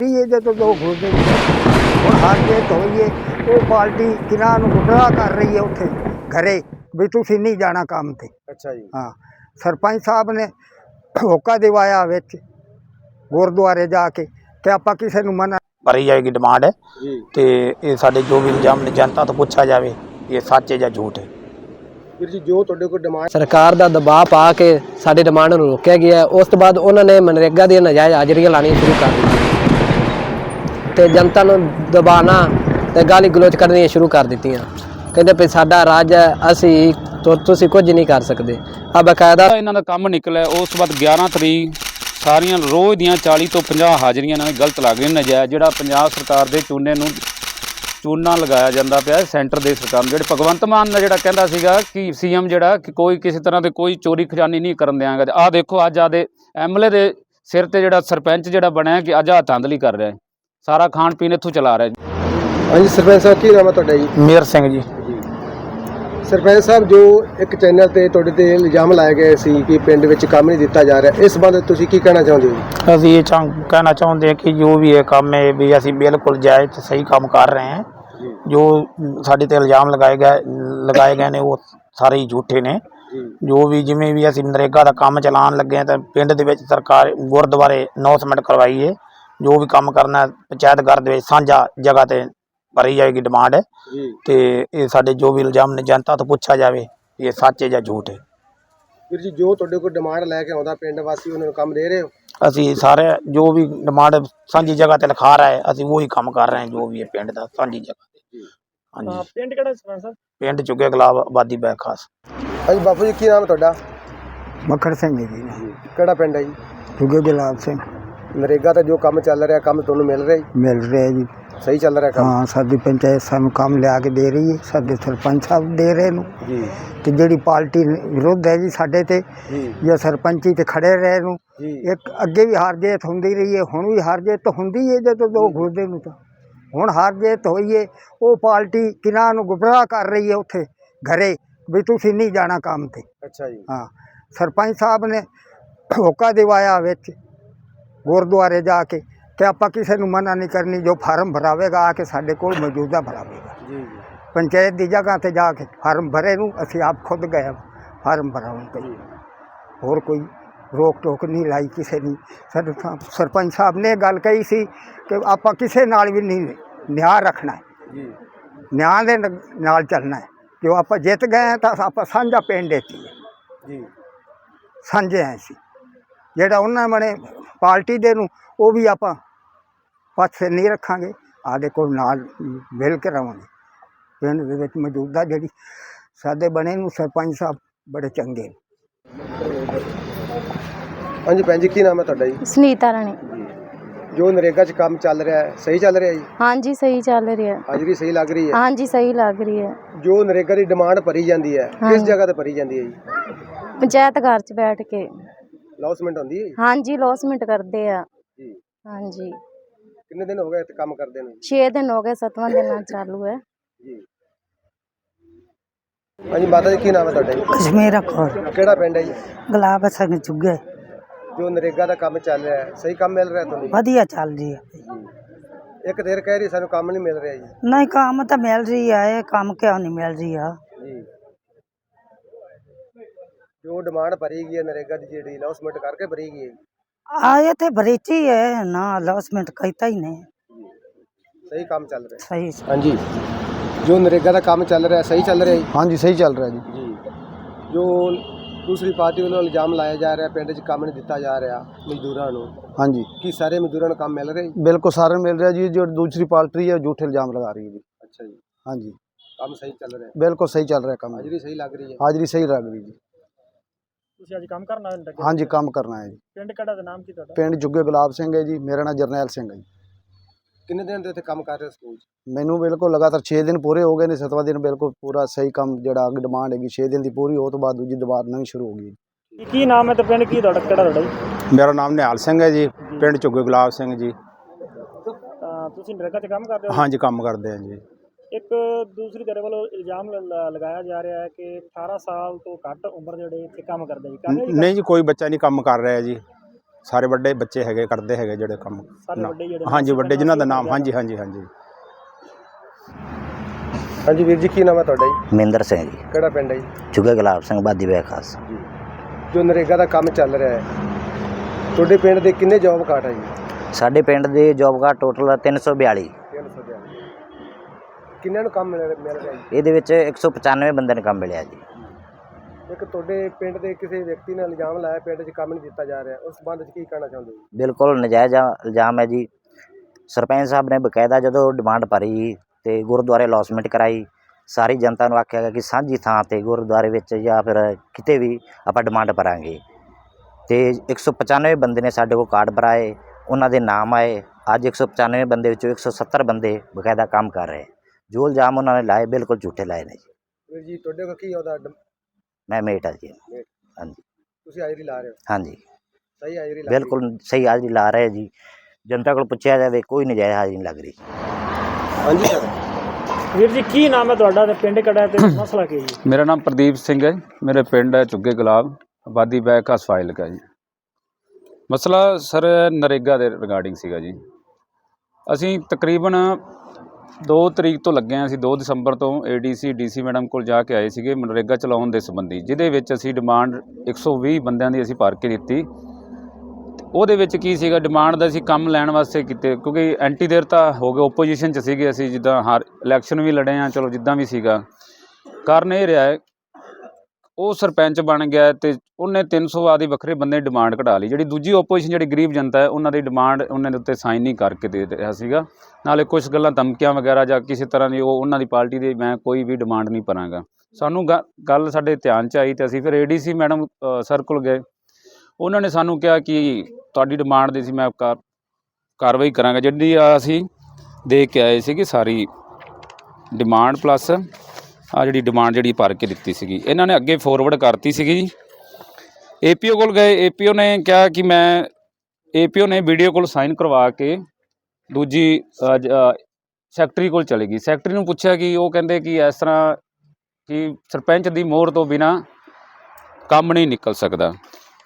ਵੀ ਇਹ ਜਦੋਂ ਦੋ ਘੁਰਦੇ ਹੁਣ ਹਾਰ ਜੇ ਹੋਈਏ ਉਹ ਪਾਰਟੀ ਕਿਨਾਂ ਨੂੰ ਗੁੰਮਰਾਹ ਕਰ ਰਹੀ ਹੈ ਉੱਥੇ ਘਰੇ ਵੀ ਤੁਸੀਂ ਨਹੀਂ ਜਾਣਾ ਕੰਮ ਤੇ। ਅੱਛਾ ਜੀ। ਹਾਂ ਸਰਪੰਚ ਸਾਹਿਬ ਨੇ ਹੋਕਾ ਦਿਵਾਇਆ ਵਿੱਚ ਗੁਰਦੁਆਰੇ ਜਾ ਕੇ ਕਿ ਆਪਾਂ ਕਿਸੇ ਨੂੰ ਮਨਾ ਭਰੀ ਜਾਏਗੀ ਡਿਮਾਂਡ ਜੀ। ਤੇ ਇਹ ਸਾਡੇ ਜੋ ਵੀ ਇਲਜ਼ਾਮ ਨੇ ਜਨਤਾ ਤੋਂ ਪੁੱਛਿਆ ਜਾਵੇ ਇਹ ਸੱਚ ਹੈ ਜਾਂ ਝੂਠ ਹੈ? ਵੀਰ ਜੀ ਜੋ ਤੁਹਾਡੇ ਕੋਲ ਡਿਮਾਂਡ ਸਰਕਾਰ ਦਾ ਦਬਾਅ ਪਾ ਕੇ ਸਾਡੇ ਡਿਮਾਂਡ ਨੂੰ ਰੋਕਿਆ ਗਿਆ ਉਸ ਤੋਂ ਬਾਅਦ ਉਹਨਾਂ ਨੇ ਮਨਰੇਗਾ ਦੀਆਂ ਨਜਾਇਜ਼ ਹਾਜ਼ਰੀਆਂ ਲਾਣੀਆਂ ਸ਼ੁਰੂ ਕਰ ਦਿੱਤੀਆਂ। ਤੇ ਜਨਤਾ ਨੂੰ ਦਬਾਣਾ ਤੇ ਗਾਲੀ ਗਲੋਚ ਕਰਨੀਆਂ ਸ਼ੁਰੂ ਕਰ ਦਿੱਤੀਆਂ। ਕਹਿੰਦੇ ਵੀ ਸਾਡਾ ਰਾਜ ਹੈ, ਅਸੀਂ ਤੁ- ਤੁਸੀਂ ਕੁਝ ਨਹੀਂ ਕਰ ਸਕਦੇ। ਆ ਬਕਾਇਦਾ ਇਹਨਾਂ ਦਾ ਕੰਮ ਨਿਕਲਿਆ, ਉਸ ਤੋਂ ਬਾਅਦ 11 ਤਰੀਕ ਸਾਰੀਆਂ ਰੋਜ਼ ਦੀਆਂ 40 ਤੋਂ 50 ਹਾਜ਼ਰੀਆਂ ਇਹਨਾਂ ਨੇ ਗਲਤ ਲੱਗ ਰਹੀਆਂ ਨਜਾਇਜ਼ ਜਿਹੜਾ ਪੰਜਾਬ ਸਰਕਾਰ ਦੇ ਚੂਨੇ ਨੂੰ ਚੂਨਾ ਲਗਾਇਆ ਜਾਂਦਾ ਪਿਆ ਸੈਂਟਰ ਦੇ ਸਰਕਾਰ ਨੂੰ। ਜਿਹੜੇ ਭਗਵੰਤ ਮਾਨ ਦਾ ਜਿਹੜਾ ਕਹਿੰਦਾ ਸੀਗਾ ਕਿ ਸੀਐਮ ਜਿਹੜਾ ਕਿ ਕੋਈ ਕਿਸੇ ਤਰ੍ਹਾਂ ਦੇ ਕੋਈ ਚੋਰੀ ਖਜ਼ਾਨੀ ਨਹੀਂ ਕਰਨ ਦਿਆਂਗਾ। ਆਹ ਦੇਖੋ, ਅੱਜ ਆਦੇ ਐਮਐਲਏ ਦੇ ਸਿਰ ਤੇ ਜਿਹੜਾ ਸਰਪੰਚ ਜਿਹੜਾ ਬਣਿਆ ਕਿ ਅੱਜ ਆ ਧਾਂਦਲੀ ਕਰ ਰਿਹਾ ਹੈ। ਸਾਰਾ ਖਾਣ ਪੀਣ ਇੱਥੋਂ ਚਲਾ ਰਿਹਾ ਹੈ ਹਾਂਜੀ ਸਰਪੰਚ ਸਾਹਿਬ ਕੀ ਨਾਮ ਹੈ ਤੁਹਾਡਾ ਜੀ? ਮੇਰ ਸਿੰਘ ਜੀ। ਸਰਪੰਚ ਸਾਹਿਬ ਜੋ ਇੱਕ ਚੈਨਲ ਤੇ ਤੁਹਾਡੇ ਤੇ ਇਲਜ਼ਾਮ ਲਾਏ ਗਏ ਸੀ ਕਿ ਪਿੰਡ ਵਿੱਚ ਕੰਮ ਨਹੀਂ ਦਿੱਤਾ ਜਾ ਰਿਹਾ ਇਸ ਸੰਬੰਧ ਤੁਸੀਂ ਕੀ ਕਹਿਣਾ ਚਾਹੁੰਦੇ ਹੋ ਜੀ? ਅਸੀਂ ਇਹ ਚਾਹ ਕਹਿਣਾ ਚਾਹੁੰਦੇ ਹਾਂ ਕਿ ਜੋ ਵੀ ਇਹ ਕੰਮ ਹੈ ਵੀ ਅਸੀਂ ਬਿਲਕੁਲ ਜਾਇਜ਼ ਤੇ ਸਹੀ ਕੰਮ ਕਰ ਰਹੇ ਹਾਂ। ਜੋ। ਸਾਡੇ ਤੇ ਇਲਜ਼ਾਮ ਲਗਾਏ ਗਏ ਲਗਾਏ ਗਏ ਨੇ ਉਹ ਸਾਰੇ ਹੀ ਝੂਠੇ ਨੇ। ਜੀ। ਜੋ ਵੀ ਜਿਵੇਂ ਵੀ ਅਸੀਂ ਨਰੇਗਾ ਦਾ ਕੰਮ ਚਲਾਉਣ ਲੱਗੇ ਹਾਂ ਤਾਂ ਪਿੰਡ ਦੇ ਵਿੱਚ ਸਰਕਾਰ ਗੁਰਦੁਆਰੇ ਅਨਾਉਂਸਮੈਂਟ ਕਰਵਾਈ ਹੈ। ਜੋ ਵੀ ਕੰਮ ਕਰਨਾ ਹੈ, ਪੰਚਾਇਤ ਘਰ ਦੇ ਵਿੱਚ ਸਾਂਝਾ ਜਗ੍ਹਾ ਤੇ ਭਰੀ ਜਾਏਗੀ ਡਿਮਾਂਡ ਜੀ। ਤੇ ਇਹ ਸਾਡੇ ਜੋ ਵੀ ਇਲਜ਼ਾਮ ਨੇ ਜਨਤਾ ਤੋਂ ਪੁੱਛਿਆ ਜਾਵੇ ਇਹ ਸੱਚ ਹੈ ਜਾਂ ਝੂਠ ਹੈ। ਵੀਰ ਜੀ ਜੋ ਤੁਹਾਡੇ ਕੋਲ ਡਿਮਾਂਡ ਲੈ ਕੇ ਆਉਂਦਾ ਪਿੰਡ ਵਾਸੀ ਉਹਨਾਂ ਨੂੰ ਕੰਮ ਦੇ ਰਹੇ ਹੋ? ਅਸੀਂ ਸਾਰੇ ਜੋ ਵੀ ਡਿਮਾਂਡ ਸਾਂਝੀ ਜਗ੍ਹਾ ਤੇ ਲਿਖਾ ਰਹਾ ਹੈ ਅਸੀਂ ਉਹੀ ਕੰਮ ਕਰ ਰਹੇ ਹਾਂ ਜੋ ਵੀ ਹੈ ਪਿੰਡ ਦਾ ਸਾਂਝੀ ਜਗ੍ਹਾ ਤੇ। ਹਾਂਜੀ। ਪਿੰਡ ਕਿਹੜਾ ਸਰਪੰਚ ਸਾਹਿਬ ਪਿੰਡ ਚੁੱਗੇ ਗੁਲਾਬ ਆਬਾਦੀ ਬੈਗ ਖਾਸ। ਹਾਂਜੀ ਬਾਪੂ ਜੀ ਕੀ ਨਾਮ ਹੈ ਤੁਹਾਡਾ? ਮੱਖਣ ਸਿੰਘ ਜੀ। ਕਿਹੜਾ ਪਿੰਡ ਹੈ ਜੀ? ਜੁਗੇ ਗੁਲਾਬ ਸਿੰਘ। ਨਰੇਗਾ ਤੇ ਜੋ ਕੰਮ ਚੱਲ ਰਿਹਾ ਕੰਮ ਤੁਹਾਨੂੰ ਮਿਲ ਰਿਹਾ ਜੀ? ਮਿਲ ਰਿਹਾ ਜੀ। ਸਹੀ ਚੱਲ ਰਿਹਾ ਕੰਮ? ਹਾਂ ਸਾਡੀ ਪੰਚਾਇਤ ਸਾਨੂੰ ਕੰਮ ਲਿਆ ਕੇ ਦੇ ਰਹੀ ਹੈ ਸਾਡੇ ਸਰਪੰਚ ਸਾਹਿਬ ਦੇ ਰਹੇ ਨੂੰ। ਜੀ। ਤੇ ਜਿਹੜੀ ਪਾਰਟੀ ਵਿਰੋਧ ਹੈ ਜੀ ਸਾਡੇ ਤੇ ਜੀ। ਜਾਂ ਸਰਪੰਚੀ ਤੇ ਖੜੇ ਰਹੇ ਨੂੰ ਜੀ। ਇੱਕ ਅੱਗੇ ਵੀ ਹਾਰ ਜੇਤ ਹੁੰਦੀ ਰਹੀ ਹੈ ਹੁਣ ਵੀ ਹਾਰ ਜੇਤ ਹੁੰਦੀ ਹੈ ਜਦੋਂ ਦੋ ਘੁਰਦੇ ਨੂੰ ਤਾਂ। ਹੁਣ ਹਾਰ ਜੇਤ ਹੋਈ ਹੈ ਉਹ ਪਾਰਟੀ ਕਿਨਾਂ ਨੂੰ ਗੁੰਮਰਾਹ ਕਰ ਰਹੀ ਹੈ ਉੱਥੇ ਘਰੇ ਵੀ ਤੁਸੀਂ ਨਹੀਂ ਜਾਣਾ ਕੰਮ ਤੇ। ਅੱਛਾ ਜੀ। ਹਾਂ ਸਰਪੰਚ ਸਾਹਿਬ ਨੇ ਹੋਕਾ ਦਿਵਾਇਆ ਵਿੱਚ ਗੁਰਦੁਆਰੇ ਜਾ ਕੇ ਕਿ ਆਪਾਂ ਕਿਸੇ ਨੂੰ ਮਨਾ ਨਹੀਂ ਕਰਨੀ ਜੋ ਫਾਰਮ ਭਰਾਵੇਗਾ ਆ ਕੇ ਸਾਡੇ ਕੋਲ ਮੌਜੂਦਾ ਭਰਾਵੇਗਾ। ਜੀ ਪੰਚਾਇਤ ਦੀ ਜਗ੍ਹਾ ਤੇ ਜਾ ਕੇ ਫਾਰਮ ਭਰੇ ਨੂੰ ਅਸੀਂ ਆਪ ਖੁਦ ਗਏ ਫਾਰਮ ਭਰਾਉਣ ਤੇ। ਹੋਰ ਕੋਈ ਰੋਕ ਟੋਕ ਨਹੀਂ ਲਾਈ ਕਿਸੇ ਨੇ ਸਾਡੇ ਸਾ- ਸਰਪੰਚ ਸਾਹਿਬ ਨੇ ਗੱਲ ਕਹੀ ਸੀ ਕਿ ਆਪਾਂ ਕਿਸੇ ਨਾਲ ਵੀ ਨਹੀਂ ਨਿਆਂ ਰੱਖਣਾ ਹੈ। ਜੀ। ਨਿਆਂ ਦੇ ਨਾਲ ਚੱਲਣਾ ਹੈ। ਜੋ ਆਪਾਂ ਜਿੱਤ ਗਏ ਤਾਂ ਆਪਾਂ ਸਾਂਝਾ ਪਿੰਡ ਦੇਤੀ ਹੈ ਜੀ। ਸਾਂਝੇ ਹਾਂ ਅਸੀਂ। ਜਿਹੜਾ ਉਹਨਾਂ ਬਣੇ ਪਾਰਟੀ ਦੇ ਨੂੰ ਉਹ ਵੀ ਆਪਾਂ ਪਾਸੇ ਨਹੀਂ ਰੱਖਾਂਗੇ। ਆਦੇ ਕੋਲ ਨਾਲ ਮਿਲ ਕੇ ਰਵਾਂਗੇ। ਪਿੰਡ ਦੇ ਵਿੱਚ ਮੌਜੂਦਾ ਜਿਹੜੀ ਸਾਡੇ ਬਣੇ ਨੂੰ ਸਰਪੰਚ ਸਾਹਿਬ ਬੜੇ ਚੰਗੇ ਨੇ। ਹਾਂਜੀ ਭੈਣ ਜੀ ਕੀ ਨਾਮ ਹੈ ਤੁਹਾਡਾ ਜੀ? ਸੁਨੀਤਾ ਰਾਣੀ। ਜੋ ਨਰੇਗਾ 'ਚ ਕੰਮ ਚੱਲ ਰਿਹਾ ਹੈ ਸਹੀ ਚੱਲ ਰਿਹਾ ਜੀ? ਹਾਂਜੀ ਸਹੀ ਚੱਲ ਰਿਹਾ। ਹਾਜ਼ਰੀ ਸਹੀ ਲੱਗ ਰਹੀ ਹੈ? ਹਾਂਜੀ ਸਹੀ ਲੱਗ ਰਹੀ ਹੈ। ਜੋ ਨਰੇਗਾ ਦੀ ਡਿਮਾਂਡ ਭਰੀ ਜਾਂਦੀ ਹੈ ਕਿਸ। ਜਗ੍ਹਾ ਤੇ ਭਰੀ ਜਾਂਦੀ ਹੈ ਜੀ? ਪੰਚਾਇਤ ਘਰ 'ਚ ਬੈਠ ਕੇ। ਲੌਸਮੈਂਟ ਹੁੰਦੀ ਹੈ ਜੀ? ਹਾਂਜੀ ਲੌਸਮੈਂਟ ਕਰਦੇ ਆ ਜੀ ਹਾਂਜੀ ਕਿੰਨੇ ਦਿਨ ਹੋ ਗਏ ਇੱਥੇ ਕੰਮ ਕਰਦੇ ਨੂੰ 6 ਦਿਨ ਹੋ ਗਏ 7ਵਾਂ ਦਿਨ ਚਾਲੂ ਹੈ ਜੀ ਹਾਂਜੀ ਮਾਤਾ ਜੀ ਕੀ ਨਾਮ ਹੈ ਤੁਹਾਡਾ ਜੀ ਕਸ਼ਮੀਰ ਖੋਰ ਕਿਹੜਾ ਪਿੰਡ ਹੈ ਜੀ ਗੁਲਾਬ ਸਿੰਘ ਚੁੱਗੇ ਜੋ ਨਰੇਗਾ ਦਾ ਕੰਮ ਚੱਲ ਰਿਹਾ ਹੈ ਸਹੀ ਕੰਮ ਮਿਲ ਰਿਹਾ ਤੁਹਾਨੂੰ ਜੀ? ਵਧੀਆ ਚੱਲ ਰਹੀ ਹੈ ਜੀ ਇੱਕ ਦੇਰ ਕਹਿ ਰਹੀ ਸਾਨੂੰ ਕੰਮ ਨਹੀਂ ਮਿਲ ਰਿਹਾ ਜੀ ਨਹੀਂ ਕੰਮ ਤਾਂ ਮਿਲ ਰਹੀ ਹੈ ਇਹ ਕੰਮ ਕਿਉਂ ਨਹੀਂ ਮਿਲ ਰਹੀ ਆ ਜੀ ਜੋ ਡਿਮਾਂਡ ਭਰੀ ਗਈ ਹੈ ਨਰੇਗਾ ਦੀ ਜਿਹੜੀ ਲੌਸਮੈਂਟ ਕਰਕੇ ਭਰੀ ਗਈ ਹੈ। ਜੀ। ਆ ਇਹ ਤੇ ਬਰੀਚੀ ਹੈ ਨਾ ਲੌਸਮੈਂਟ ਕੀਤਾ ਹੀ ਨਹੀਂ। ਸਹੀ ਕੰਮ ਚੱਲ ਰਿਹਾ। ਸਹੀ ਹਾਂਜੀ। ਜੋ ਨਰੇਗਾ ਦਾ ਕੰਮ ਚੱਲ ਰਿਹਾ ਸਹੀ ਚੱਲ ਰਿਹਾ ਜੀ? ਹਾਂਜੀ ਸਹੀ ਚੱਲ ਰਿਹਾ ਜੀ। ਜੀ। ਜੋ ਦੂਸਰੀ ਪਾਰਟੀ ਵੱਲੋਂ ਇਲਜ਼ਾਮ ਲਾਇਆ ਜਾ ਰਿਹਾ ਪਿੰਡ 'ਚ ਕੰਮ ਨਹੀਂ ਦਿੱਤਾ ਜਾ ਰਿਹਾ ਮਜ਼ਦੂਰਾਂ ਨੂੰ। ਹਾਂਜੀ। ਕੀ ਸਾਰੇ ਮਜ਼ਦੂਰਾਂ ਨੂੰ ਕੰਮ ਮਿਲ ਰਿਹਾ ਜੀ? ਬਿਲਕੁਲ ਸਾਰਿਆਂ ਨੂੰ ਮਿਲ ਰਿਹਾ ਜੀ। ਜੋ ਦੂਸਰੀ ਪਾਰਟੀ ਹੈ ਉਹ ਝੂਠੇ ਇਲਜ਼ਾਮ ਲਗਾ ਰਹੀ ਹੈ ਜੀ। ਅੱਛਾ ਜੀ। ਹਾਂਜੀ। ਕੰਮ ਸਹੀ ਚੱਲ ਰਿਹਾ। ਬਿਲਕੁਲ ਸਹੀ ਚੱਲ ਰਿਹਾ ਕੰਮ। ਹਾਜ਼ਰੀ ਸਹੀ ਲੱਗ ਰਹੀ ਹੈ। ਹਾਜ਼ਰੀ ਸਹੀ ਲੱਗ ਰਹੀ ਜੀ। ਤੁਸੀਂ ਅੱਜ ਕੰਮ ਕਰਨਾ ਹੈ ਹਾਂਜੀ ਕੰਮ ਕਰਨਾ ਹੈ ਜੀ। ਪਿੰਡ ਕਿਹੜਾ ਦਾ ਨਾਮ ਕੀ ਤੁਹਾਡਾ? ਪਿੰਡ ਜੁੱਗੇ ਗੁਲਾਬ ਸਿੰਘ ਹੈ ਜੀ ਮੇਰਾ ਨਾਮ ਜਰਨੈਲ ਸਿੰਘ ਹੈ ਜੀ। ਕਿੰਨੇ ਦਿਨ ਤੋਂ ਇੱਥੇ ਕੰਮ ਕਰ ਰਹੇ ਹੋ ਸਕੂਲ 'ਚ? ਮੈਨੂੰ ਬਿਲਕੁਲ ਲਗਾਤਾਰ 6 ਦਿਨ ਪੂਰੇ ਹੋ ਗਏ ਨੇ ਸੱਤਵਾਂ ਦਿਨ ਬਿਲਕੁਲ ਪੂਰਾ ਸਹੀ ਕੰਮ ਜਿਹੜਾ ਅੱਗੇ ਡਿਮਾਂਡ ਹੈਗੀ 6 ਦਿਨ ਦੀ ਪੂਰੀ ਹੋ ਤੋਂ ਬਾਅਦ ਦੂਜੀ ਦੁਬਾਰਾ ਨਵੀਂ ਸ਼ੁਰੂ ਹੋ ਗਈ ਕੀ ਨਾਮ ਹੈ ਤੇ ਪਿੰਡ ਕੀ ਤੁਹਾਡਾ ਕਿਹੜਾ ਤੁਹਾਡਾ ਜੀ? ਮੇਰਾ ਨਾਮ ਨਿਹਾਲ ਸਿੰਘ ਹੈ ਜੀ ਪਿੰਡ ਝੁੱਗੇ ਗੁਲਾਬ ਸਿੰਘ ਜੀ। ਤੁਸੀਂ ਨਰੇਗਾ 'ਚ ਕੰਮ ਕਰਦੇ ਹਾਂਜੀ ਕੰਮ ਕਰਦੇ ਹਾਂ ਜੀ। ਇੱਕ ਦੂਸਰੀ ਧਿਰ ਵੱਲੋਂ ਇਲਜ਼ਾਮ ਲ- ਲ- ਲਗਾਇਆ ਜਾ ਰਿਹਾ ਹੈ ਕਿ 18 ਸਾਲ ਤੋਂ ਘੱਟ ਉਮਰ ਦੇ ਜਿਹੜੇ ਇੱਥੇ ਕੰਮ ਕਰਦੇ ਜੀ। ਕਰ ਰਹੇ ਜੀ ਨਹੀਂ ਜੀ ਕੋਈ ਬੱਚਾ ਨਹੀਂ ਕੰਮ ਕਰ ਰਿਹਾ ਜੀ। ਸਾਰੇ ਵੱਡੇ ਬੱਚੇ ਹੈਗੇ ਕਰਦੇ ਹੈਗੇ ਜਿਹੜੇ ਕੰਮ। ਹਾਂਜੀ ਵੱਡੇ ਜਿਨ੍ਹਾਂ ਦਾ ਨਾਮ ਹਾਂਜੀ ਹਾਂਜੀ ਹਾਂਜੀ। ਹਾਂਜੀ ਵੀਰ ਜੀ ਕੀ ਨਾਮ ਹੈ ਤੁਹਾਡਾ ਜੀ? ਮਹਿੰਦਰ ਸਿੰਘ ਜੀ। ਕਿਹੜਾ ਪਿੰਡ ਹੈ ਜੀ? ਚੁਗੇ ਗੁਲਾਬ ਸਿੰਘ ਬਾਦੀ ਵੇ ਖਾਸ। ਜੋ। ਨਰੇਗਾ ਦਾ ਕੰਮ ਚੱਲ ਰਿਹਾ ਹੈ ਤੁਹਾਡੇ ਪਿੰਡ ਦੇ ਕਿੰਨੇ ਜੌਬ ਕਾਰਡ ਹੈ ਜੀ? ਸਾਡੇ ਪਿੰਡ ਦੇ ਜੋਬ ਕਾਰਡ ਟੋਟਲ 342 ਕਿੰਨਾਂ ਨੂੰ ਕੰਮ ਮਿਲ ਰਿਹਾ ਮਿਲ ਰਿਹਾ ਜੀ? ਇਹਦੇ ਵਿੱਚ 195 ਬੰਦਿਆਂ ਨੂੰ ਕੰਮ ਮਿਲਿਆ ਜੀ। ਇੱਕ ਤੁਹਾਡੇ ਪਿੰਡ ਦੇ ਕਿਸੇ ਵਿਅਕਤੀ ਨੇ ਇਲਜ਼ਾਮ ਲਾਇਆ ਪਿੰਡ 'ਚ ਕੰਮ ਨਹੀਂ ਦਿੱਤਾ ਜਾ ਰਿਹਾ। ਉਸ ਸੰਬੰਧ 'ਚ ਕੀ ਕਹਿਣਾ ਚਾਹੁੰਦੇ ਹੋ? ਬਿਲਕੁਲ ਨਜਾਇਜ਼ ਆ- ਇਲਜ਼ਾਮ ਹੈ ਜੀ। ਸਰਪੰਚ ਸਾਹਿਬ ਨੇ ਬਕਾਇਦਾ ਜਦੋਂ ਡਿਮਾਂਡ ਭਰੀ ਤੇ ਗੁਰਦੁਆਰੇ ਅਲੌਸਮੈਂਟ ਕਰਾਈ ਸਾਰੀ ਜਨਤਾ ਨੂੰ ਆਖਿਆ ਗਿਆ ਕਿ ਸਾਂਝੀ ਥਾਂ ਤੇ ਗੁਰਦੁਆਰੇ ਵਿੱਚ ਜਾਂ ਫਿਰ ਕਿਤੇ ਵੀ ਆਪਾਂ ਡਿਮਾਂਡ ਭਰਾਂਗੇ। ਤੇ 195 ਬੰਦੇ ਨੇ ਸਾਡੇ ਕੋਲ ਕਾਰਡ ਭਰਾਏ ਉਹਨਾਂ ਦੇ ਨਾਮ ਆਏ। ਅੱਜ 195 ਬੰਦੇ ਵਿੱਚੋਂ 170 ਬੰਦੇ ਬਕਾਇਦਾ ਕੰਮ ਕਰ ਰਹੇ। ਜੋ ਇਲਜ਼ਾਮ ਉਹਨਾਂ ਨੇ ਲਾਏ ਬਿਲਕੁਲ ਝੂਠੇ ਲਾਏ ਨੇ ਜੀ। ਵੀਰ ਜੀ ਤੁਹਾਡੇ ਕੋਲ ਕੀ ਉਹਦਾ ਮੈਂ ਮੇਟ ਆ ਜੀ। ਹਾਂਜੀ। ਤੁਸੀਂ ਹਾਜ਼ਰੀ ਲਾ ਰਹੇ ਹੋ? ਹਾਂਜੀ। ਸਹੀ ਹਾਜ਼ਰੀ ਲਾ ਰਹੇ ਹੋ। ਬਿਲਕੁਲ ਸਹੀ ਹਾਜ਼ਰੀ ਲਾ ਰਹੇ ਜੀ। ਜਨਤਾ ਕੋਲ ਪੁੱਛਿਆ ਜਾਵੇ ਕੋਈ ਨਜਾਇਜ਼ ਹਾਜ਼ਰੀ ਨਹੀਂ ਲੱਗ ਰਹੀ। ਹਾਂਜੀ ਸਰ ਵੀਰ ਜੀ ਕੀ ਨਾਮ ਹੈ ਤੁਹਾਡਾ ਤੇ ਪਿੰਡ ਕਿਹੜਾ ਹੈ ਤੇ ਮਸਲਾ ਕੀ ਹੈ ਜੀ? ਮੇਰਾ ਨਾਮ ਪ੍ਰਦੀਪ ਸਿੰਘ ਹੈ। ਮੇਰੇ ਪਿੰਡ ਹੈ ਚੁੱਗੇ ਗੁਲਾਬ ਆਬਾਦੀ ਬੈਕ ਹਸਫਾਈ ਲਗਾ ਜੀ। ਮਸਲਾ ਸਰ ਨਰੇਗਾ ਦੇ ਰਿਗਾਰਡਿੰਗ ਸੀਗਾ ਜੀ। ਅਸੀਂ ਤਕਰੀਬਨ 2 ਤਰੀਕ ਤੋਂ ਲੱਗੇ ਹਾਂ ਅਸੀਂ 2 ਦਸੰਬਰ ਤੋਂ ਏਡੀਸੀ ਡੀਸੀ ਮੈਡਮ ਕੋਲ ਜਾ ਕੇ ਆਏ ਸੀਗੇ ਮਨਰੇਗਾ ਚਲਾਉਣ ਦੇ ਸੰਬੰਧੀ, ਜਿਹਦੇ ਵਿੱਚ ਅਸੀਂ ਡਿਮਾਂਡ 120 ਬੰਦਿਆਂ ਦੀ ਅਸੀਂ ਭਰ ਕੇ ਦਿੱਤੀ ਉਹਦੇ ਵਿੱਚ ਕੀ ਸੀਗਾ ਡਿਮਾਂਡ ਦਾ ਅਸੀਂ ਕੰਮ ਲੈਣ ਵਾਸਤੇ ਕੀਤੇ, ਕਿਉਂਕਿ ਐਂਟੀ ਦੇਰ ਤਾਂ ਹੋ ਗਏ ਓਪੋਜੀਸ਼ਨ 'ਚ ਸੀਗੇ ਅਸੀਂ, ਜਿੱਦਾਂ ਹਰ ਇਲੈਕਸ਼ਨ ਵੀ ਲੜੇ ਆ, ਚਲੋ ਜਿੱਦਾਂ ਵੀ ਸੀਗਾ। ਕਾਰਨ ਇਹ ਰਿਹਾ ਹੈ ਉਹ ਸਰਪੰਚ ਬਣ ਗਿਆ ਤੇ ਉਹਨੇ 300 ਆਦੀ ਵੱਖਰੇ ਬੰਦੇ ਡਿਮਾਂਡ ਕਢਾ ਲਈ। ਜਿਹੜੀ ਦੂਜੀ ਓਪੋਜੀਸ਼ਨ ਜਿਹੜੀ ਗਰੀਬ ਜਨਤਾ ਹੈ, ਉਹਨਾਂ ਦੀ ਡਿਮਾਂਡ ਉਹਨਾਂ ਦੇ ਉੱਤੇ ਸਾਈਨ ਨਹੀਂ ਕਰਕੇ ਦੇ ਰਿਹਾ ਸੀਗਾ। ਨਾਲੇ ਕੁਝ ਗੱਲਾਂ ਧਮਕੀਆਂ ਵਗੈਰਾ ਜਾਂ ਕਿਸੇ ਤਰ੍ਹਾਂ ਦੀ ਉਹ ਉਹਨਾਂ ਦੀ ਪਾਰਟੀ ਦੀ ਮੈਂ ਕੋਈ ਵੀ ਡਿਮਾਂਡ ਨਹੀਂ ਭਰਾਂਗਾ। ਸਾਨੂੰ ਗ- ਗੱਲ ਸਾਡੇ ਧਿਆਨ ਚ ਆਈ ਤੇ ਅਸੀਂ ਫਿਰ ਏਡੀਸੀ ਮੈਡਮ ਸਰ ਕੋਲ ਗਏ। ਉਹਨਾਂ ਨੇ ਸਾਨੂੰ ਕਿਹਾ ਕਿ ਤੁਹਾਡੀ ਡਿਮਾਂਡ ਦੀ ਸੀ ਮੈਂ ਕਾ- ਕਾਰਵਾਈ ਕਰਾਂਗਾ। ਜਿਹੜੀ ਆ ਅਸੀਂ ਦੇ ਕੇ ਆਏ ਸੀਗੀ ਸਾਰੀ ਡਿਮਾਂਡ ਪਲੱਸ ਆ ਜਿਹੜੀ ਡਿਮਾਂਡ ਜਿਹੜੀ ਭਰ ਕੇ ਦਿੱਤੀ ਸੀਗੀ, ਇਹਨਾਂ ਨੇ ਅੱਗੇ ਫੋਰਵਰਡ ਕਰਤੀ ਸੀਗੀ ਜੀ। ਏਪੀਓ ਕੋਲ ਗਏ ਏਪੀਓ ਨੇ ਕਿਹਾ ਕਿ ਮੈਂ ਏਪੀਓ ਨੇ ਵੀਡੀਓ ਕੋਲ ਸਾਈਨ ਕਰਵਾ ਕੇ ਦੂਜੀ ਸੈਕਟਰੀ ਕੋਲ ਚਲੇ ਗਈ। ਸੈਕਟਰੀ ਨੂੰ ਪੁੱਛਿਆ ਕਿ ਉਹ ਕਹਿੰਦੇ ਕਿ ਇਸ ਤਰ੍ਹਾਂ ਕਿ ਸਰਪੰਚ ਦੀ ਮੋਹਰ ਤੋਂ ਬਿਨਾ ਕੰਮ ਨਹੀਂ ਨਿਕਲ ਸਕਦਾ।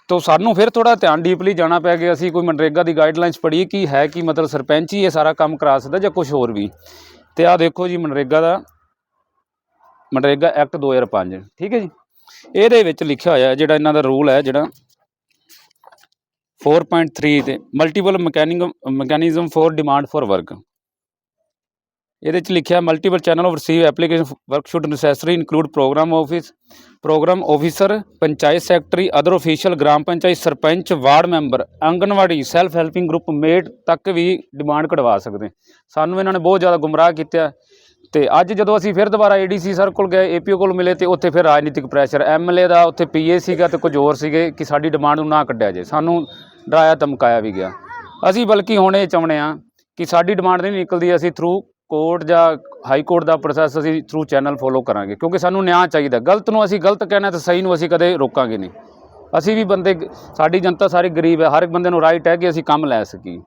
ਤੋ ਸਾਨੂੰ ਫਿਰ ਥੋੜਾ ਧਿਆਨ ਡੀਪਲੀ ਜਾਣਾ ਪੈ ਗਿਆ। ਅਸੀਂ ਕੋਈ ਮਨਰੇਗਾ ਦੀ ਗਾਈਡਲਾਈਨਸ ਪੜ੍ਹੀ ਕਿ ਹੈ ਕਿ ਮਤਲਬ ਸਰਪੰਚ ਹੀ ਇਹ ਸਾਰਾ ਕੰਮ ਕਰਾ ਸਕਦਾ ਜਾਂ ਕੁਝ ਹੋਰ ਵੀ। ਤੇ ਆਹ ਦੇਖੋ ਜੀ ਮਨਰੇਗਾ ਦਾ ਮਨਰੇਗਾ ਐਕਟ 2005 ਠੀਕ ਹੈ ਜੀ? ਇਹਦੇ ਵਿੱਚ ਲਿਖਿਆ ਹੋਇਆ ਜਿਹੜਾ ਇਹਨਾਂ ਦਾ ਰੂਲ ਹੈ, ਜਿਹੜਾ 4.3 ਤੇ multiple mechanism mechanism for demand for work ਇਹਦੇ ਚ ਲਿਖਿਆ multiple channel of receive application work should necessary include program office program officer panchayat secretary other official gram panchayat sarpanch ward member anganwadi self helping group mate ਤੱਕ ਵੀ demand ਕਢਵਾ ਸਕਦੇ। ਸਾਨੂੰ ਇਹਨਾਂ ਨੇ ਬਹੁਤ ਜ਼ਿਆਦਾ ਗੁੰਮਰਾਹ ਕੀਤਾ ਤੇ ਅੱਜ ਜਦੋਂ ਅਸੀਂ ਫਿਰ ਦੁਬਾਰਾ ਏਡੀਸੀ ਸਰ ਕੋਲ ਗਏ ਏਪੀਓ ਕੋਲ ਮਿਲੇ ਤੇ ਉੱਥੇ ਫਿਰ ਰਾਜਨੀਤਿਕ ਪ੍ਰੈਸ਼ਰ ਐਮਐਲਏ ਦਾ ਉੱਥੇ ਪੀਏ ਸੀਗਾ ਤੇ ਕੁਝ ਹੋਰ ਸੀਗੇ ਕਿ ਸਾਡੀ ਡਿਮਾਂਡ ਨੂੰ ਨਾ ਕੱਢਿਆ ਜੇ ਸਾਨੂੰ ਡਰਾਇਆ, ਧਮਕਾਇਆ ਵੀ ਗਿਆ। ਅਸੀਂ ਬਲਕਿ ਹੁਣ ਇਹ ਚਾਹੁੰਦੇ ਆ ਕਿ ਸਾਡੀ ਡਿਮਾਂਡ ਨਹੀਂ ਨਿਕਲਦੀ, ਅਸੀਂ ਥਰੂ ਕੋਰਟ ਜਾਂ ਹਾਈ ਕੋਰਟ ਦਾ ਪ੍ਰੋਸੈਸ ਅਸੀਂ ਥਰੂ ਚੈਨਲ ਫੋਲੋ ਕਰਾਂਗੇ, ਕਿਉਂਕਿ ਸਾਨੂੰ ਨਿਆਂ ਚਾਹੀਦਾ। ਗਲਤ ਨੂੰ ਅਸੀਂ ਗਲਤ ਕਹਿਣਾ ਤੇ ਸਹੀ ਨੂੰ ਅਸੀਂ ਕਦੇ ਰੋਕਾਂਗੇ ਨਹੀਂ। ਅਸੀਂ ਵੀ ਬੰਦੇ, ਸਾਡੀ ਜਨਤਾ ਸਾਰੇ ਗਰੀਬ ਹੈ, ਹਰ ਇੱਕ ਬੰਦੇ ਨੂੰ ਰਾਈਟ ਹੈ ਕਿ ਅਸੀਂ ਕੰਮ ਲੈ ਸਕੀਏ।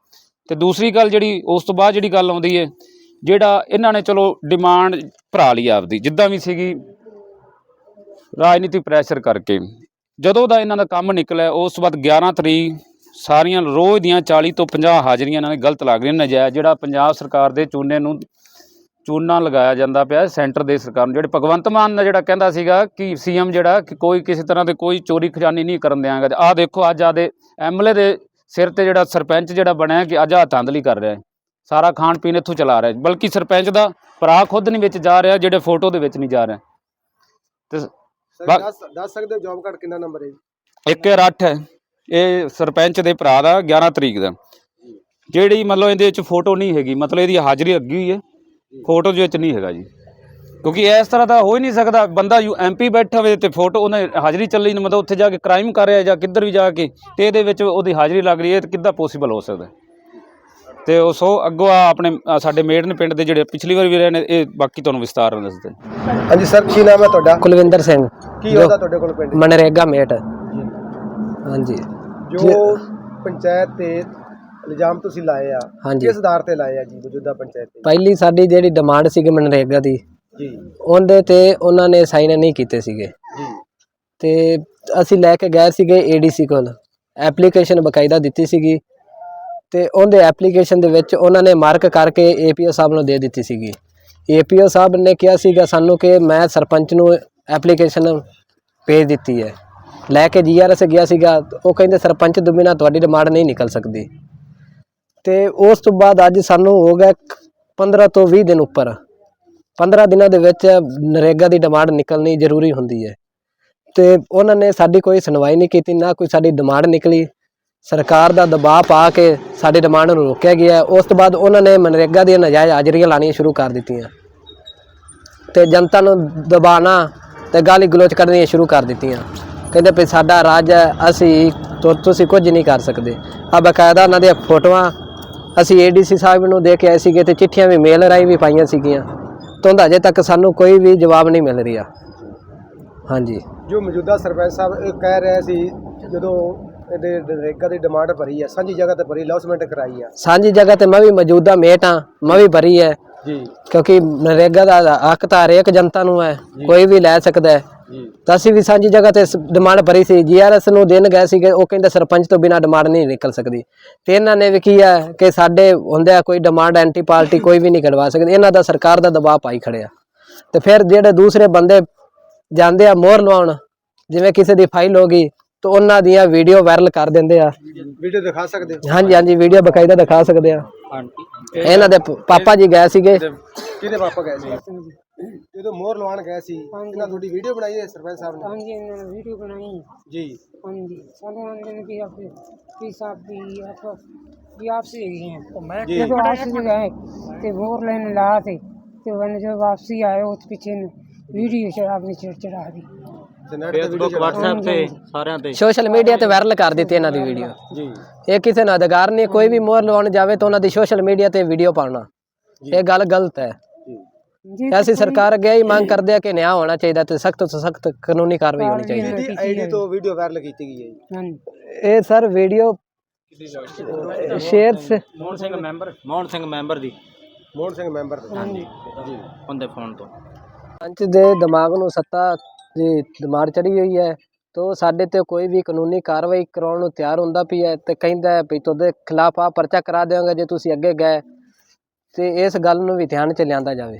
ਤੇ ਦੂਸਰੀ ਗੱਲ ਜਿਹੜੀ, ਉਸ ਤੋਂ ਬਾਅਦ ਜਿਹੜੀ ਗੱਲ ਆਉਂਦੀ ਹੈ ਜਿਹੜਾ ਇਹਨਾਂ ਨੇ ਚਲੋ ਡਿਮਾਂਡ ਭਰਾ ਲਈ ਆਪਦੀ, ਜਿੱਦਾਂ ਵੀ ਸੀਗੀ ਰਾਜਨੀਤਿਕ ਪ੍ਰੈਸ਼ਰ ਕਰਕੇ। ਜਦੋਂ ਦਾ ਇਹਨਾਂ ਦਾ ਕੰਮ ਨਿਕਲਿਆ, ਉਸ ਤੋਂ ਬਾਅਦ 11 ਤਰੀਕ ਸਾਰੀਆਂ ਰੋਜ਼ ਦੀਆਂ 40 ਤੋਂ 50 ਹਾਜ਼ਰੀਆਂ ਇਹਨਾਂ ਨੇ ਗਲਤ ਲੱਗ ਰਹੀਆਂ ਨਜਾਇਜ਼, ਜਿਹੜਾ ਪੰਜਾਬ ਸਰਕਾਰ ਦੇ ਚੂਨੇ ਨੂੰ ਚੂਨਾ ਲਗਾਇਆ ਜਾਂਦਾ ਪਿਆ ਸੈਂਟਰ ਦੇ ਸਰਕਾਰ ਨੂੰ, ਜਿਹੜੇ ਭਗਵੰਤ ਮਾਨ ਦਾ ਜਿਹੜਾ ਕਹਿੰਦਾ ਸੀਗਾ ਕਿ ਸੀਐਮ ਜਿਹੜਾ ਕਿ ਕੋਈ ਕਿਸੇ ਤਰ੍ਹਾਂ ਦੇ ਕੋਈ ਚੋਰੀ ਖਜ਼ਾਨੀ ਨਹੀਂ ਕਰਨ ਦਿਆਂਗਾ। ਆਹ ਦੇਖੋ, ਅੱਜ ਆਦੇ ਐਮਐਲਏ ਦੇ ਸਿਰ ਤੇ ਜਿਹੜਾ ਸਰਪੰਚ ਜਿਹੜਾ ਬਣਿਆ ਕਿ ਅੱਜ ਆ ਤੰਦਲੀ ਕਰ ਰਿਹਾ ਹੈ। ਸਾਰਾ ਖਾਣ ਪੀਣ ਇੱਥੋਂ ਚਲਾ ਰਿਹਾ। ਬਲਕਿ ਸਰਪੰਚ ਦਾ ਭਰਾ ਖੁਦ ਨਹੀਂ ਵਿੱਚ ਜਾ ਰਿਹਾ ਜਿਹੜੇ ਫੋਟੋ ਦੇ ਵਿੱਚ ਨਹੀਂ ਜਾ ਰਿਹਾ। ਤੇ ਦੱਸ ਸਕਦੇ ਜੌਬ ਕਾਰਡ ਕਿੰਨਾ ਨੰਬਰ ਹੈ ਜੀ? ਇੱਕ ਰੱਠ ਹੈ। ਇਹ ਸਰਪੰਚ ਦੇ ਭਰਾ ਦਾ 11 ਤਰੀਕ ਦਾ। ਜਿਹੜੀ ਮਤਲਬ ਇਹਦੇ ਵਿੱਚ ਫੋਟੋ ਨਹੀਂ ਹੈਗੀ ਮਤਲਬ ਇਹਦੀ ਹਾਜ਼ਰੀ ਹੋਈ ਹੈ। ਫੋਟੋ ਦੇ ਵਿੱਚ ਨਹੀਂ ਹੈਗਾ ਜੀ। ਕਿਉਂਕਿ ਇਸ ਤਰ੍ਹਾਂ ਦਾ ਹੋ ਹੀ ਨਹੀਂ ਸਕਦਾ। ਬੰਦਾ ਯੂ ਐਮਪੀ ਬੈਠਾ ਹੋਵੇ ਤੇ ਫੋਟੋ ਉਹਨੇ ਹਾਜ਼ਰੀ ਚੱਲੀ ਨਹੀਂ ਮਤਲਬ ਉੱਥੇ ਜਾ ਕੇ ਕ੍ਰਾਈਮ ਕਰ ਰਿਹਾ ਜਾਂ ਕਿੱਧਰ ਵੀ ਜਾ ਕੇ ਤੇ ਇਹਦੇ ਵਿੱਚ ਉਹਦੀ ਹਾਜ਼ਰੀ ਲੱਗ ਰਹੀ ਹੈ ਤੇ ਕਿੱਦਾਂ ਪੋਸੀਬਲ ਹੋ ਸਕਦਾ ਤੇ ਉਹ ਸੋ ਅੱਗੋਂ ਆ ਆਪਣੇ ਆਹ ਸਾਡੇ ਮੇੜਨ ਪਿੰਡ ਦੇ ਜਿਹੜੇ ਪਿਛਲੀ ਵਾਰ ਵੀ ਰਹੇ ਨੇ ਇਹ ਬਾਕੀ ਤੁਹਾਨੂੰ ਵਿਸਤਾਰ ਨਾਲ ਦੱਸਦੇ ਹਾਂਜੀ ਸਰ ਕੀ ਨਾਮ ਹੈ ਤੁਹਾਡਾ? ਕੁਲਵਿੰਦਰ ਸਿੰਘ। ਕੀ ਜੋ- ਉਹਦਾ ਤੁਹਾਡੇ ਕੋਲ ਪਿੰਡ? ਮਨਰੇਗਾ ਮੇਟ। ਹਾਂਜੀ। ਜੋ ਪੰਚਾਇਤ ਤੇ ਇਲਜ਼ਾਮ ਤੁਸੀਂ ਲਾਏ ਆ ਹਾਂਜੀ। ਕਿਸ ਆਧਾਰ ਤੇ ਲਾਏ ਆ ਜੀ ਮੌਜੂਦਾ ਪੰਚਾਇਤ ਤੇ? ਪਹਿਲੀ ਸਾਡੀ ਜਿਹੜੀ ਡਿਮਾਂਡ ਸੀਗੀ ਮਨਰੇਗਾ ਦੀ ਜੀ। ਉਹਦੇ ਤੇ ਉਹਨਾਂ ਨੇ ਸਾਈਨ ਨਹੀਂ ਕੀਤੇ ਸੀਗੇ। ਜੀ। ਤੇ ਅਸੀਂ ਲੈ ਕੇ ਗਏ ਸੀਗੇ ਏਡੀਸੀ ਕੋਲ। ਐਪਲੀਕੇਸ਼ਨ ਬਕਾਇਦਾ ਦਿੱਤੀ ਸੀਗੀ। ਤੇ ਉਹਦੇ ਐਪਲੀਕੇਸ਼ਨ ਦੇ ਵਿੱਚ ਉਹਨਾਂ ਨੇ ਮਾਰਕ ਕਰਕੇ ਏਪੀਓ ਸਾਹਿਬ ਨੂੰ ਦੇ ਦਿੱਤੀ ਸੀਗੀ। ਏਪੀਓ ਸਾਹਿਬ ਨੇ ਕਿਹਾ ਸੀਗਾ ਸਾਨੂੰ ਕਿ ਮੈਂ ਸਰਪੰਚ ਨੂੰ ਐਪਲੀਕੇਸ਼ਨ ਭੇਜ ਦਿੱਤੀ ਹੈ। ਲੈ ਕੇ ਜੀਆਰਐਸ ਗਿਆ ਸੀਗਾ, ਉਹ ਕਹਿੰਦੇ ਸਰਪੰਚ ਤੋਂ ਬਿਨਾਂ ਤੁਹਾਡੀ ਡਿਮਾਂਡ ਨਹੀਂ ਨਿਕਲ ਸਕਦੀ। ਤੇ ਉਸ ਤੋਂ ਬਾਅਦ ਅੱਜ ਸਾਨੂੰ ਹੋ ਗਿਆ 15 ਤੋਂ 20 ਦਿਨ ਉੱਪਰ। 15 ਦਿਨਾਂ ਦੇ ਵਿੱਚ ਨਰੇਗਾ ਦੀ ਡਿਮਾਂਡ ਨਿਕਲਣੀ ਜ਼ਰੂਰੀ ਹੁੰਦੀ ਹੈ। ਤੇ ਉਹਨਾਂ ਨੇ ਸਾਡੀ ਕੋਈ ਸੁਣਵਾਈ ਨਹੀਂ ਕੀਤੀ, ਨਾ ਕੋਈ ਸਾਡੀ ਡਿਮਾਂਡ ਨਿਕਲੀ। ਸਰਕਾਰ ਦਾ ਦਬਾਅ ਪਾ ਕੇ ਸਾਡੇ ਡਿਮਾਂਡ ਨੂੰ ਰੋਕਿਆ ਗਿਆ ਉਸ ਤੋਂ ਬਾਅਦ ਉਹਨਾਂ ਨੇ ਮਨਰੇਗਾ ਦੀਆਂ ਨਜਾਇਜ਼ ਹਾਜ਼ਰੀਆਂ ਲਾਣੀਆਂ ਸ਼ੁਰੂ ਕਰ ਦਿੱਤੀਆਂ। ਤੇ ਜਨਤਾ ਨੂੰ ਦਬਾਣਾ ਤੇ ਗਾਲੀ ਗਲੋਚ ਕਰਨੀਆਂ ਸ਼ੁਰੂ ਕਰ ਦਿੱਤੀਆਂ। ਕਹਿੰਦੇ ਵੀ ਸਾਡਾ ਰਾਜ ਹੈ, ਅਸੀਂ ਤੁਸੀਂ ਕੁਝ ਨਹੀਂ ਕਰ ਸਕਦੇ। ਆ ਬਕਾਇਦਾ ਉਹਨਾਂ ਦੀਆਂ ਫੋਟੋਆਂ ਅਸੀਂ ਏਡੀਸੀ ਸਾਹਿਬ ਨੂੰ ਦੇ ਕੇ ਆਏ ਸੀਗੇ ਤੇ ਚਿੱਠੀਆਂ ਵੀ ਮੇਲ ਰਾਹੀਂ ਵੀ ਪਾਈਆਂ ਸੀਗੀਆਂ। ਤੋਂ ਅਜੇ ਤੱਕ ਸਾਨੂੰ ਕੋਈ ਵੀ ਜਵਾਬ ਨਹੀਂ ਮਿਲ ਰਿਹਾ। ਹਾਂਜੀ। ਜੋ ਮੌਜੂਦਾ ਸਰਪੰਚ ਸਾਹਿਬ ਇਹ ਕਹਿ ਰਿਹਾ ਸੀ, ਜਦੋਂ ਇਹਦੇ ਨਰੇਗਾ ਦੀ ਡਿਮਾਂਡ ਭਰੀ ਹੈ ਸਾਂਝੀ ਜਗ੍ਹਾ ਤੇ ਭਰੀ ਲੌਸਮੈਂਟ ਕਰਾਈ ਆ। ਸਾਂਝੀ ਜਗ੍ਹਾ ਤੇ ਮੈਂ ਵੀ ਮੌਜੂਦਾ ਮੇਟ ਹਾਂ ਮੈਂ ਵੀ ਭਰੀ ਹੈ ਜੀ। ਕਿਉਂਕਿ ਨਰੇਗਾ ਦਾ ਹੱਕ ਤਾਂ ਹਰੇਕ ਜਨਤਾ ਨੂੰ ਹੈ ਕੋਈ ਵੀ ਲੈ ਸਕਦਾ ਹੈ। ਜੀ। ਤਾਂ ਅਸੀਂ ਵੀ ਸਾਂਝੀ ਜਗ੍ਹਾ ਤੇ ਡਿਮਾਂਡ ਭਰੀ ਸੀ। ਜੀਆਰਐਸ ਨੂੰ ਦੇਣ ਗਏ ਸੀਗੇ ਉਹ ਕਹਿੰਦੇ ਸਰਪੰਚ ਤੋਂ ਬਿਨਾ ਡਿਮਾਂਡ ਨਹੀਂ ਨਿਕਲ ਸਕਦੀ। ਤੇ ਇਹਨਾਂ ਨੇ ਵੀ ਕੀ ਹੈ ਕਿ ਸਾਡੇ ਹੁੰਦੇ ਆ ਕੋਈ ਡਿਮਾਂਡ ਐਂਟੀ ਪਾਰਟੀ ਕੋਈ ਵੀ ਨਹੀਂ ਕਢਵਾ ਸਕਦੀ। ਇਹਨਾਂ ਦਾ ਸਰਕਾਰ ਦਾ ਦਬਾਅ ਪਾਈ ਖੜਿਆ ਤੇ ਫਿਰ ਜਿਹੜੇ ਦੂਸਰੇ ਬੰਦੇ ਜਾਂਦੇ ਆ ਮੋਹਰ ਲਵਾਉਣ ਜਿਵੇਂ ਕਿਸੇ ਦੀ ਫਾਈਲ ਹੋ ਗਈ ਤੇ ਉਹਨਾਂ ਦੀਆਂ ਵੀਡੀਓ ਵਾਇਰਲ ਕਰ ਦਿੰਦੇ ਆ। ਵੀਡੀਓ ਦਿਖਾ ਸਕਦੇ ਹੋ? ਹਾਂਜੀ ਹਾਂਜੀ ਵੀਡੀਓ ਬਕਾਇਦਾ ਦਿਖਾ ਸਕਦੇ ਆ। ਇਹਨਾਂ ਦੇ ਪਾਪਾ ਜੀ ਗਏ ਸੀਗੇ। ਕਿਹਦੇ ਪਾਪਾ ਗਏ ਸੀ? ਜਦੋਂ ਮੋਹਰ ਲਵਾਣ ਗਏ ਸੀ ਇਹਨਾਂ ਤੁਹਾਡੀ ਵੀਡੀਓ ਬਣਾਈ ਹੈ ਸਰਪੰਚ ਸਾਹਿਬ ਨੇ? ਹਾਂਜੀ ਇਹਨਾਂ ਨੇ ਵੀਡੀਓ ਬਣਾਈ। ਜੀ। ਹਾਂਜੀ। ਸਾਨੂੰ ਆਂਦੇ ਨੇ ਕਿ ਆਪੇ ਕੀ ਸਾਹਿਬ ਦੀ ਆਪ ਵੀ ਆਪਸੇ ਹੈਗੇ ਹੈ ਉਹ ਮੈਂ ਜਦੋਂ ਆਪਸੇ ਗਏ ਤੇ ਮੋਹਰ ਲੈਣ ਲਾ ਤੇ ਤੇ ਵਨ ਜੋ ਵਾਪਸੀ ਆਏ ਉਸ ਪਿੱਛੇ ਵੀਡੀਓ ਸ਼ਰਾਬ ਨੇ ਚੜ ਚੜਾ ਦੀ। ਵੀਡੀਓ WhatsApp ਤੇ ਸਾਰਿਆਂ ਤੇ। ਸੋਸ਼ਲ ਮੀਡੀਆ ਤੇ ਵਾਇਰਲ ਕਰ ਦਿੱਤੀ ਇਹਨਾਂ ਦੀ ਵੀਡੀਓ ਜੀ। ਇਹ ਕਿਸੇ ਨੂੰ ਅਧਿਕਾਰ ਨਹੀਂ ਕੋਈ ਵੀ ਮੋਹਰ ਲਵਾਉਣ ਜਾਵੇ ਤਾਂ ਉਹਨਾਂ ਦੀ ਸੋਸ਼ਲ ਮੀਡੀਆ ਤੇ ਵੀਡੀਓ ਪਾਉਣਾ। ਇਹ ਗੱਲ ਗਲਤ ਹੈ। ਜੀ। ਅਸੀਂ ਸਰਕਾਰ ਅੱਗੇ ਹੀ ਮੰਗ ਕਰਦੇ ਆ ਕਿ ਨਿਆਂ ਹੋਣਾ ਚਾਹੀਦਾ ਤੇ ਸਖਤ ਤੋਂ ਸਖਤ ਕਾਨੂੰਨੀ ਕਾਰਵਾਈ ਹੋਣੀ ਚਾਹੀਦੀ ਇਹਦੀ ਆਈਡੀ ਤੋਂ ਵੀਡੀਓ ਵਾਇਰਲ ਕੀਤੀ ਗਈ ਹੈ ਜੀ। ਹਾਂਜੀ। ਇਹ sir video share Mohan Singh member Mohan Singh member ਦੀ। ਮੋਹਨ ਸਿੰਘ ਮੈਂਬਰ ਦੇ ਹਾਂਜੀ। ਉਹਦੇ ਫੋਨ ਤੋਂ। ਪੰਚ ਦੇ ਦਿਮਾਗ ਨੂੰ ਸੱਤਾ ਦੀ ਦਿਮਾਗ ਚੜੀ ਹੋਈ ਹੈ, ਤੋ ਸਾਡੇ ਤੇ ਕੋਈ ਵੀ ਕਾਨੂੰਨੀ ਕਾਰਵਾਈ ਕਰਵਾਉਣ ਨੂੰ ਤਿਆਰ ਹੁੰਦਾ ਵੀ ਹੈ ਤੇ ਕਹਿੰਦਾ ਵੀ ਤੁਹਾਡੇ ਖਿਲਾਫ ਆ ਪਰਚਾ ਕਰਾ ਦਿਆਂਗੇ ਜੇ ਤੁਸੀਂ ਅੱਗੇ ਗਏ। ਤੇ ਇਸ ਗੱਲ ਨੂੰ ਵੀ ਧਿਆਨ ਚ ਲਿਆਂਦਾ ਜਾਵੇ।